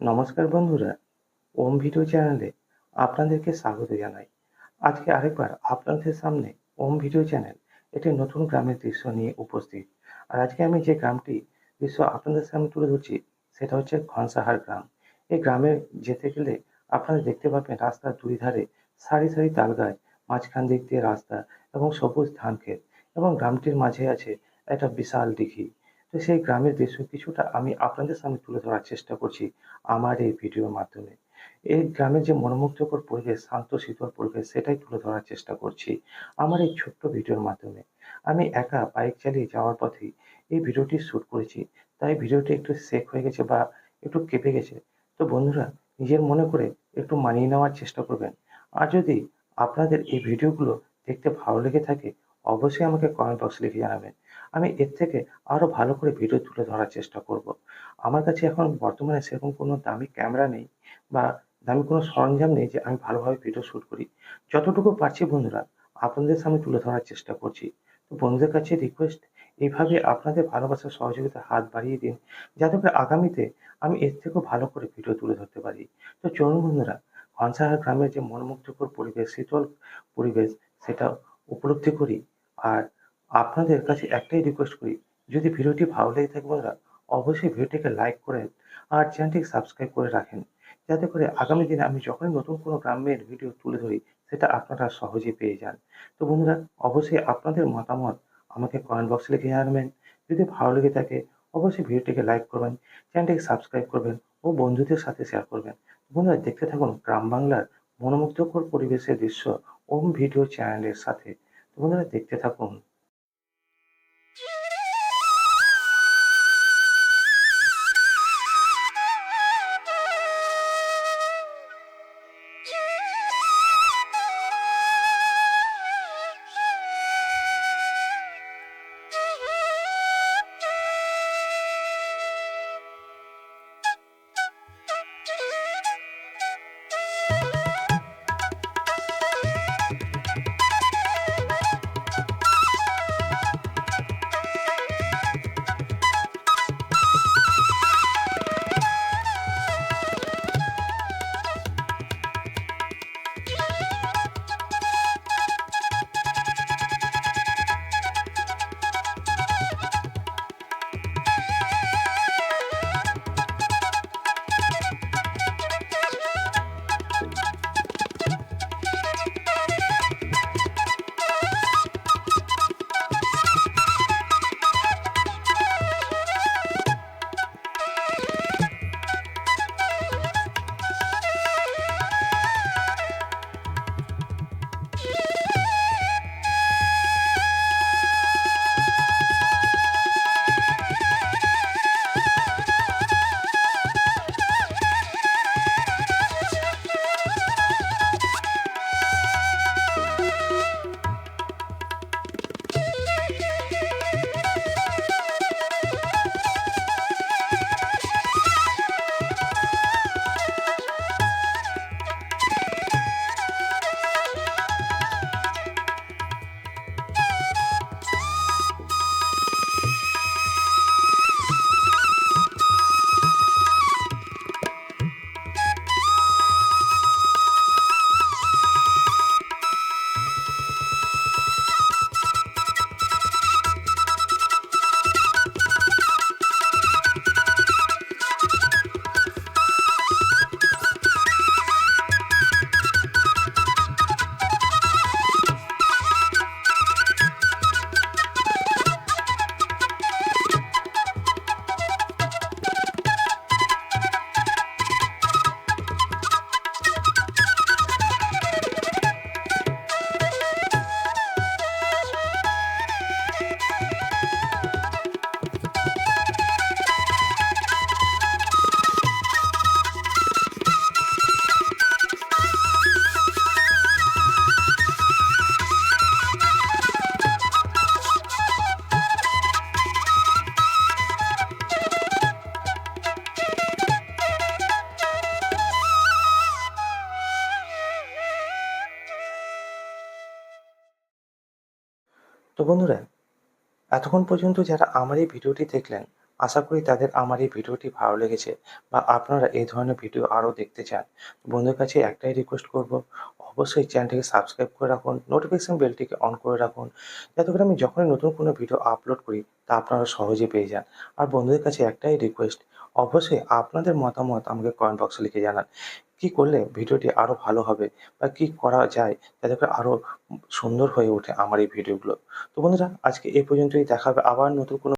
নমস্কার বন্ধুরা, ওম ভিডিও চ্যানেলে আপনাদেরকে স্বাগত জানাই। আজকে আরেকবার আপনাদের সামনে ওম ভিডিও চ্যানেল, একটি নতুন গ্রামের দৃশ্য নিয়ে উপস্থিত। আর আজকে আমি যে গ্রামটি দৃশ্য আপনাদের সামনে তুলে ধরছি, সেটা হচ্ছে ঘনসাহার গ্রাম। এই গ্রামে যেতে গেলে আপনারা দেখতে পাবেন রাস্তার দুই ধারে সারি সারি তাল গাছ মাঝখান দিক দিয়ে রাস্তা এবং সবুজ ধান ক্ষেত এবং গ্রামটির মাঝে আছে একটা বিশাল দিঘি। তো সেই গ্রামের দৃশ্য কিছুটা আমি আপনাদের সামনে তুলে ধরার চেষ্টা করছি আমার এই ভিডিওর মাধ্যমে। এই গ্রামের যে মনোমুগ্ধকর পরিবেশ, শান্ত শীতল পরিবেশ, সেটাই তুলে ধরার চেষ্টা করছি আমার এই ছোট্ট ভিডিওর মাধ্যমে। আমি একা বাইক চালিয়ে যাওয়ার পথেই এই ভিডিওটি শ্যুট করেছি, তাই ভিডিওটি একটু সেক হয়ে গেছে বা একটু কেঁপে গেছে। তো বন্ধুরা, নিজের মনে করে একটু মানিয়ে নেওয়ার চেষ্টা করবেন। আর যদি আপনাদের এই ভিডিওগুলো দেখতে ভালো লেগে থাকে অবশ্যই আমাকে কমেন্ট বক্সে লিখে জানাবেন। আমি এর থেকে আরও ভালো করে ভিডিও তুলে ধরার চেষ্টা করব। আমার কাছে এখন বর্তমানে সেরকম কোনো দামি ক্যামেরা নেই বা দামি কোনো সরঞ্জাম নেই যে আমি ভালোভাবে ভিডিও শ্যুট করি। যতটুকু পারছি বন্ধুরা, আপনাদের সামনে তুলে ধরার চেষ্টা করছি। তো বন্ধুদের কাছে রিকোয়েস্ট এইভাবে আপনাদের ভালোবাসার সহযোগিতা হাত বাড়িয়ে দিন যাতে করে আগামীতে আমি এর থেকেও ভালো করে ভিডিও তুলে ধরতে পারি। তো চলুন বন্ধুরা ঘনসাহার গ্রামের যে মনমুগ্ধকর পরিবেশ, শীতল পরিবেশ সেটা উপলব্ধি করি। আর আপনাদের কাছে একটাই রিকোয়েস্ট করি, যদি ভিডিওটি ভালো লেগে থাকে বন্ধুরা, অবশ্যই ভিডিওটিকে লাইক করেন আর চ্যানেলটিকে সাবস্ক্রাইব করে রাখেন। যাতে করে আগামী দিনে আমি যখনই নতুন কোনো গ্রামের ভিডিও তুলে ধরি, সেটা আপনারা সহজে পেয়ে যান। তো বন্ধুরা, অবশ্যই আপনাদের মতামত আমাকে কমেন্ট বক্সে লিখে জানাবেন। যদি ভালো লেগে থাকে, অবশ্যই ভিডিওটিকে লাইক করবেন চ্যানেলটিকে সাবস্ক্রাইব করবেন ও বন্ধুদের সাথে শেয়ার করবেন। বন্ধুরা, দেখতে থাকুন গ্রাম বাংলার মনোমুগ্ধকর পরিবেশের দৃশ্য ওম ভিডিও চ্যানেলের সাথে। তোমরা দেখতে থাকুন। তো বন্ধুরা, এতক্ষণ পর্যন্ত যারা আমার এই ভিডিওটি দেখলেন, আশা করি তাদের আমার এই ভিডিওটি ভালো লেগেছে বা আপনারা এই ধরনের ভিডিও আরও দেখতে চান। বন্ধুর কাছে একটাই রিকোয়েস্ট করব, অবশ্যই চ্যানেলটিকে সাবস্ক্রাইব করে রাখুন নোটিফিকেশন বেলটিকে অন করে রাখুন, যাতে করে আমি যখনই নতুন কোনো ভিডিও আপলোড করি তা আপনারা সহজে পেয়ে যান। আর বন্ধুদের কাছে একটাই রিকোয়েস্ট অবশ্যই আপনাদের মতামত আমাকে কমেন্ট বক্সে লিখে জানান। কী করলে ভিডিওটি আরও ভালো হবে বা কি করা যায় যাতে করে আরও সুন্দর হয়ে ওঠে আমার এই ভিডিওগুলো? তো বন্ধুরা, আজকে এ পর্যন্তই। দেখাবে আবার নতুন কোনো